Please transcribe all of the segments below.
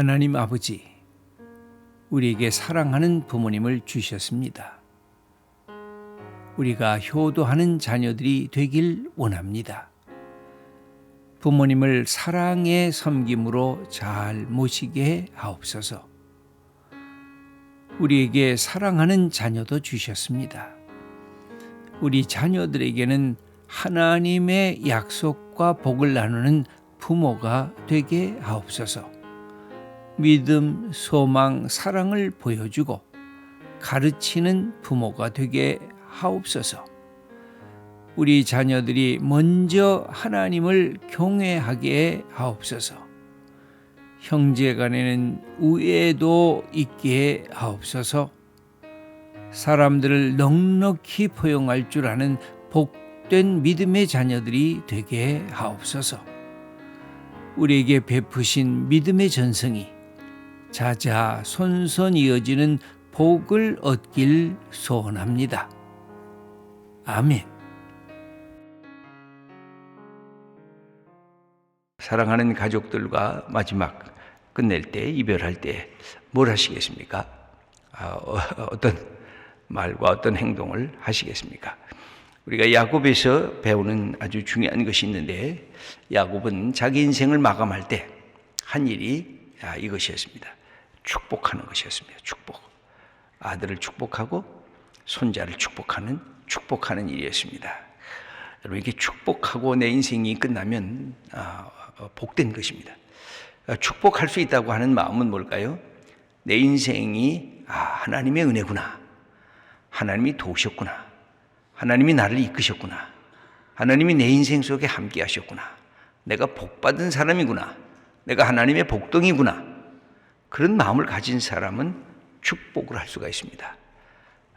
하나님 아버지, 우리에게 사랑하는 부모님을 주셨습니다. 우리가 효도하는 자녀들이 되길 원합니다. 부모님을 사랑의 섬김으로 잘 모시게 하옵소서. 우리에게 사랑하는 자녀도 주셨습니다. 우리 자녀들에게는 하나님의 약속과 복을 나누는 부모가 되게 하옵소서. 믿음, 소망, 사랑을 보여주고 가르치는 부모가 되게 하옵소서. 우리 자녀들이 먼저 하나님을 경외하게 하옵소서. 형제 간에는 우애도 있게 하옵소서. 사람들을 넉넉히 포용할 줄 아는 복된 믿음의 자녀들이 되게 하옵소서. 우리에게 베푸신 믿음의 전성이 자자 손손 이어지는 복을 얻길 소원합니다. 아멘. 사랑하는 가족들과 마지막 끝낼 때 이별할 때 뭘 하시겠습니까? 아, 어, 어떤 말과 어떤 행동을 하시겠습니까? 우리가 야곱에서 배우는 아주 중요한 것이 있는데 야곱은 자기 인생을 마감할 때 한 일이 아, 이것이었습니다. 축복하는 것이었습니다. 축복. 아들을 축복하고 손자를 축복하는 축복하는 일이었습니다. 여러분 이렇게 축복하고 내 인생이 끝나면 아, 어, 복된 것입니다. 아, 축복할 수 있다고 하는 마음은 뭘까요? 내 인생이 아, 하나님의 은혜구나. 하나님이 도우셨구나. 하나님이 나를 이끄셨구나. 하나님이 내 인생 속에 함께 하셨구나. 내가 복받은 사람이구나. 내가 하나님의 복덩이구나. 그런 마음을 가진 사람은 축복을 할 수가 있습니다.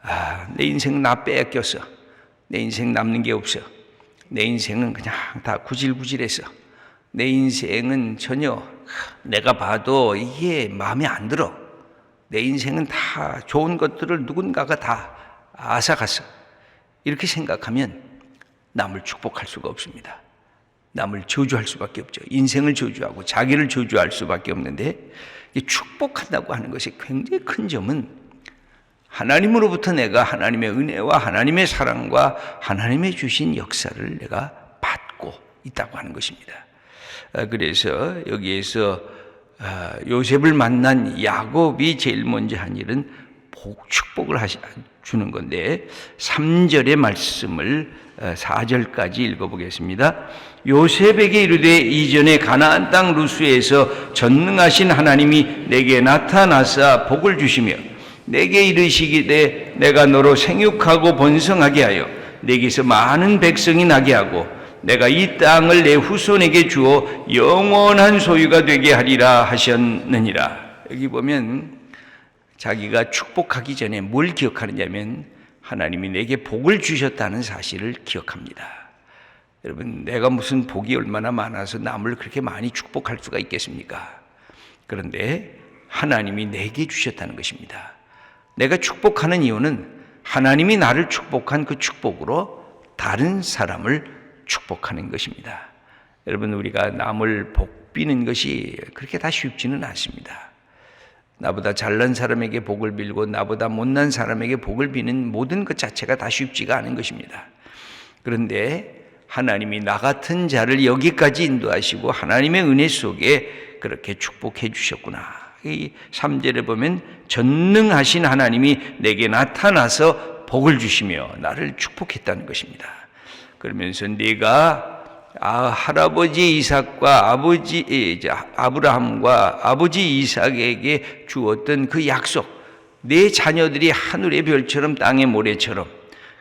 아, 내 인생 나 빼앗겼어. 내 인생 남는 게 없어. 내 인생은 그냥 다 구질구질했어. 내 인생은 전혀 내가 봐도 이게 마음에 안 들어. 내 인생은 다 좋은 것들을 누군가가 다 앗아갔어. 이렇게 생각하면 남을 축복할 수가 없습니다. 남을 저주할 수밖에 없죠. 인생을 저주하고 자기를 저주할 수밖에 없는데 축복한다고 하는 것이 굉장히 큰 점은 하나님으로부터 내가 하나님의 은혜와 하나님의 사랑과 하나님의 주신 역사를 내가 받고 있다고 하는 것입니다. 아, 그래서 여기에서 아, 요셉을 만난 야곱이 제일 먼저 한 일은 복 축복을 하시, 주는 건데 3절의 말씀을 4절까지 어, 읽어보겠습니다. 요셉에게 이르되 이전에 가나안 땅 루스에서 전능하신 하나님이 내게 나타나사 복을 주시며 내게 이르시기되 내가 너로 생육하고 번성하게 하여 내게서 많은 백성이 나게 하고 내가 이 땅을 내 후손에게 주어 영원한 소유가 되게 하리라 하셨느니라. 여기 보면 자기가 축복하기 전에 뭘 기억하느냐면 하나님이 내게 복을 주셨다는 사실을 기억합니다. 여러분, 내가 무슨 복이 얼마나 많아서 남을 그렇게 많이 축복할 수가 있겠습니까? 그런데 하나님이 내게 주셨다는 것입니다. 내가 축복하는 이유는 하나님이 나를 축복한 그 축복으로 다른 사람을 축복하는 것입니다. 여러분, 우리가 남을 복 비는 것이 그렇게 다 쉽지는 않습니다. 나보다 잘난 사람에게 복을 빌고 나보다 못난 사람에게 복을 비는 모든 것 자체가 다 쉽지가 않은 것입니다. 그런데 하나님이 나 같은 자를 여기까지 인도하시고 하나님의 은혜 속에 그렇게 축복해 주셨구나. 이 3절에 보면 전능하신 하나님이 내게 나타나서 복을 주시며 나를 축복했다는 것입니다. 그러면서 네가 아, 할아버지 이삭과 아버지 이제 아브라함과 아버지 이삭에게 주었던 그 약속, 내 자녀들이 하늘의 별처럼 땅의 모래처럼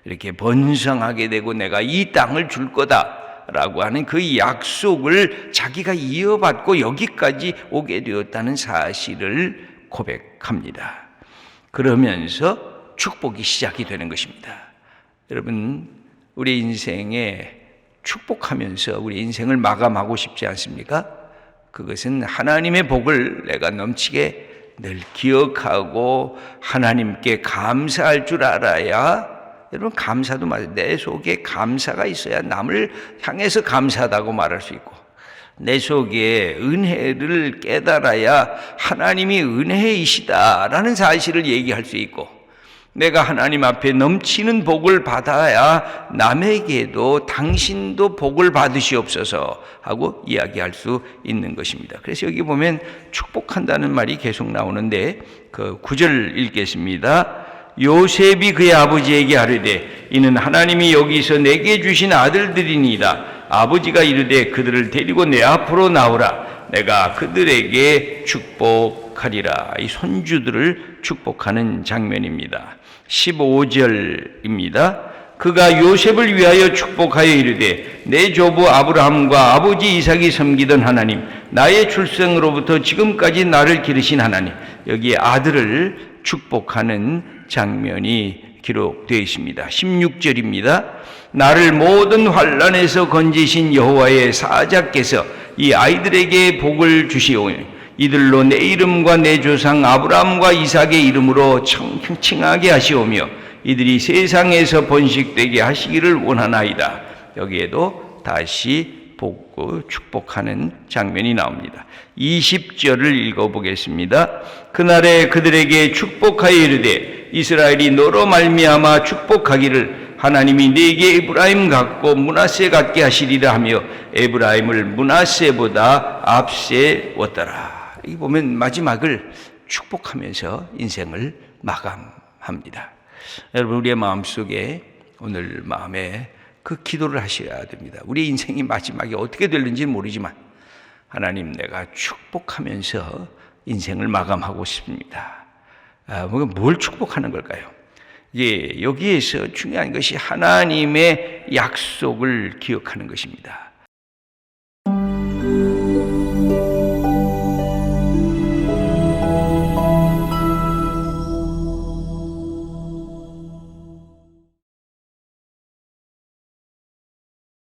이렇게 번성하게 되고 내가 이 땅을 줄 거다라고 하는 그 약속을 자기가 이어받고 여기까지 오게 되었다는 사실을 고백합니다. 그러면서 축복이 시작이 되는 것입니다. 여러분, 우리 인생에 축복하면서 우리 인생을 마감하고 싶지 않습니까? 그것은 하나님의 복을 내가 넘치게 늘 기억하고 하나님께 감사할 줄 알아야 여러분 감사도 맞아요. 내 속에 감사가 있어야 남을 향해서 감사하다고 말할 수 있고 내 속에 은혜를 깨달아야 하나님이 은혜이시다라는 사실을 얘기할 수 있고 내가 하나님 앞에 넘치는 복을 받아야 남에게도 당신도 복을 받으시옵소서 하고 이야기할 수 있는 것입니다. 그래서 여기 보면 축복한다는 말이 계속 나오는데 그 구절 읽겠습니다. 요셉이 그의 아버지에게 하르되 이는 하나님이 여기서 내게 주신 아들들이니이다. 아버지가 이르되 그들을 데리고 내 앞으로 나오라. 내가 그들에게 축복하리라. 이 손주들을 축복하는 장면입니다. 15절입니다. 그가 요셉을 위하여 축복하여 이르되 내 조부 아브라함과 아버지 이삭이 섬기던 하나님 나의 출생으로부터 지금까지 나를 기르신 하나님 여기에 아들을 축복하는 장면이 기록되어 있습니다. 16절입니다. 나를 모든 환란에서 건지신 여호와의 사자께서 이 아이들에게 복을 주시오니 이들로 내 이름과 내 조상 아브라함과 이삭의 이름으로 청- 칭하게 하시오며 이들이 세상에서 번식되게 하시기를 원하나이다. 여기에도 다시 복고 축복하는 장면이 나옵니다. 20절을 읽어보겠습니다. 그날에 그들에게 축복하여 이르되 이스라엘이 너로 말미암아 축복하기를 하나님이 네게 에브라임 같고 문하세 같게 하시리라 하며 에브라임을 문하세보다 앞세웠더라. 이 보면 마지막을 축복하면서 인생을 마감합니다. 여러분 우리의 마음속에 오늘 마음에 그 기도를 하셔야 됩니다. 우리 인생이 마지막에 어떻게 될는지 모르지만 하나님 내가 축복하면서 인생을 마감하고 싶습니다. 아, 뭐, 뭘 축복하는 걸까요? 예, 여기에서 중요한 것이 하나님의 약속을 기억하는 것입니다.